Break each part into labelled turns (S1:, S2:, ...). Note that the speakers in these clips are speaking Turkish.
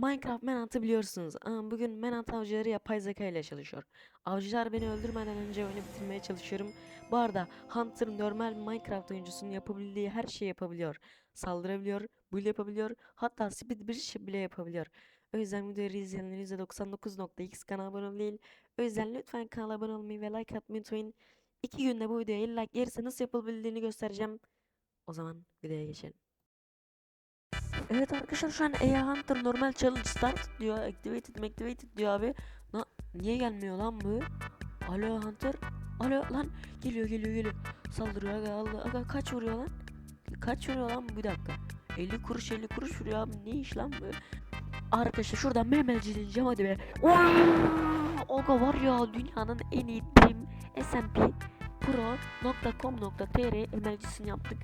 S1: Minecraft Manhunt'ı biliyorsunuz bugün Manhunt avcıları yapay zeka ile çalışıyor. Avcılar beni öldürmeden önce oyunu bitirmeye çalışıyorum. Bu arada Hunter normal Minecraft oyuncusunun yapabildiği her şeyi yapabiliyor. Saldırabiliyor, build yapabiliyor, hatta speed bridge bile yapabiliyor. O yüzden videoyu izleyenlerin %99.x kanala abone değil. O yüzden lütfen kanala abone olmayı ve like atmayı unutmayın. İki günde bu videoya 50 like gelirse nasıl yapılabildiğini göstereceğim. O zaman videoya geçelim. Evet arkadaşlar şu an AI Hunter normal challenge start diyor. Activated activated diyor abi. Na niye gelmiyor lan bu? Alo Hunter. Alo lan geliyor geliyor geliyor. Saldırıyor aga Allah aga kaç vuruyor lan? Kaç vuruyor lan bir dakika. 50 kuruş 50 kuruş vuruyor abi ne iş lan bu? Arkadaşlar şuradan memelci diyeceğim hadi be. Oga var ya dünyanın en iyi dream SMP pro.com.tr emelcisini yaptık.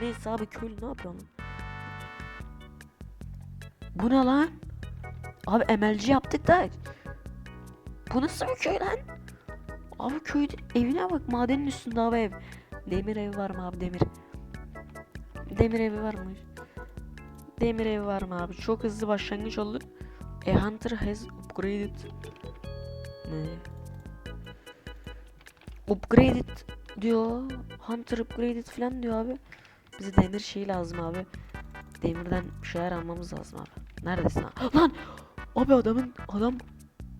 S1: Neyse abi köylü ne yapıyor lan? Bu ne lan? Abi emelci yaptık da. Bu nasıl bir köy lan? Abi köyde evine bak madenin üstünde abi ev. Demir evi var mı abi demir? Demir evi var mı? Demir evi var mı abi? Çok hızlı başlangıç oldu. A hunter has upgraded. Ne? Upgraded diyor. Hunter upgraded falan diyor abi. Bize demir şeyi lazım abi. Demirden bir şeyler almamız lazım abi. Neredesin abi? Lan! Abi adamın adam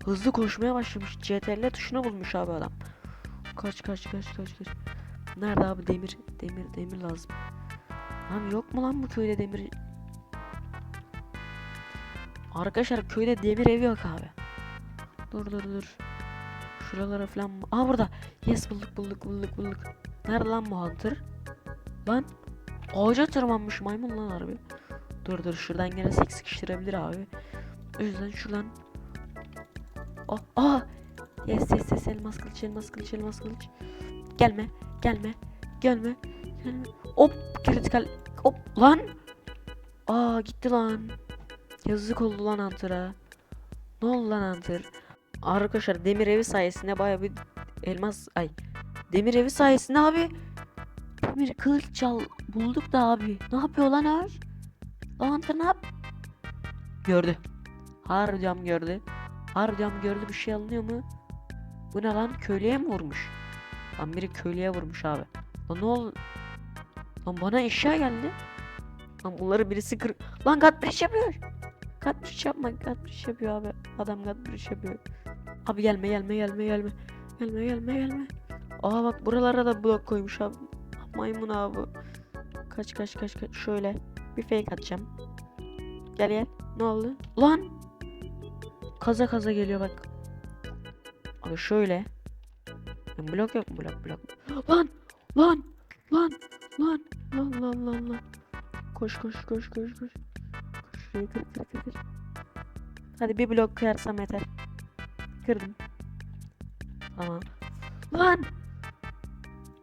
S1: hızlı koşmaya başlamış. CTRL tuşunu bulmuş abi adam. Kaç kaç kaç kaç kaç. Nerede abi demir demir demir lazım. Abi yok mu lan bu köyde demir? Arkadaşlar köyde demir evi yok abi. Dur dur dur. Şuralara falan? Aa burada. Yes bulduk bulduk bulduk bulduk. Nerede lan bu hunter? Lan ağaca tırmanmış maymun lan harbi. Dur dur şuradan gene sek sıkıştırabilir abi. O yüzden şuradan. Aa, aa. Yes yes yes elmas kılıç elmas kılıç elmas kılıç. Gelme gelme gelme gelme. Hop kritikal hop lan. Aa gitti lan. Yazık oldu lan Hunter'a. Ne oldu lan Hunter? Arkadaşlar demir evi sayesinde baya bir elmas ay demir evi sayesinde abi demir kılıç çal bulduk da abi. Ne yapıyor lan ağaç? Hunter ne yap? Gördü. Harbiden gördü. Harbiden gördü bir şey alınıyor mu? Bu ne lan köylüye mi vurmuş? Lan biri köylüye vurmuş abi. Lan ne oldu? Lan bana eşya geldi. Lan bunları birisi kır... Lan Godbridge yapıyor. Godbridge yapma. Godbridge yapıyor abi. Adam Godbridge yapıyor. Abi gelme gelme gelme gelme. Gelme gelme gelme. Aa bak buralara da blok koymuş abi. Maymun abi. Kaç kaç kaç kaç. Şöyle. Bir fake atacağım. Gel gel. Ne oldu? Lan. Kaza kaza geliyor bak. Abi şöyle. Blok yok blok blok. Lan. Lan. Lan. Lan. Lan lan lan lan. Koş koş koş koş koş. Koş şuraya kır kır kır kır. Hadi bir blok kırarsam yeter. Kırdım. Tamam. Lan.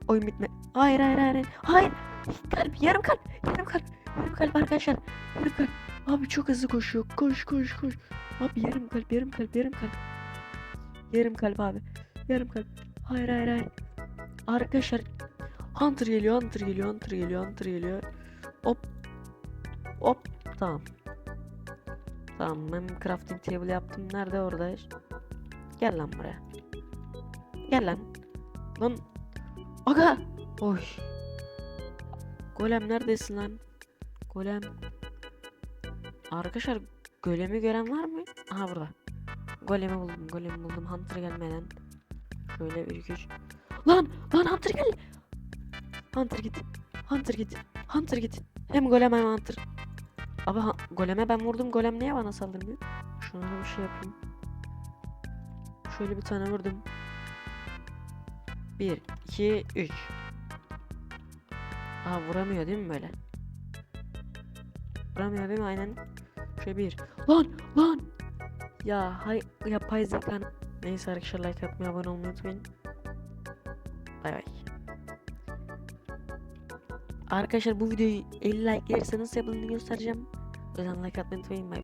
S1: Oyun bitme. Hayır hayır hayır. Hayır. Kalp yarım kalp. Yarım kalp. Yarım kalp arkadaşlar. Yarım kalp. Abi çok hızlı koşuyor. Koş koş koş. Abi yarım kalp yarım kalp yarım kalp. Yarım kalp abi. Yarım kalp. Hayır hayır hayır. Arkadaşlar Hunter geliyor, Hunter geliyor, Hunter geliyor, Hunter geliyor. Hop. Hop. Tamam. Tamam ben crafting table yaptım. Nerede orada? Gel lan buraya. Gel lan. Lan. Aga. Oy. Golem neredesin lan? Golem. Arkadaşlar golemi gören var mı? Aha burada. Golemi buldum, golemi buldum. Hunter gelmeden. Şöyle bir iki üç. Lan! Lan Hunter gel! Hunter git. Hunter git. Hunter git. Hem golem hem Hunter. Abi ha- goleme ben vurdum. Golem niye bana saldırmıyor? Şunlara bir şey yapayım. Şöyle bir tane vurdum. 1, 2, 3. Aa vuramıyor değil mi böyle? Vuramıyor değil mi aynen? Şöyle bir. Lan lan. Ya hay yapay zeka. Neyse arkadaşlar like atmayı abone olmayı unutmayın. Bay bay. Arkadaşlar bu videoyu 50 like gelirse nasıl yapıldığını göstereceğim. O yüzden like atmayı unutmayın. Bay.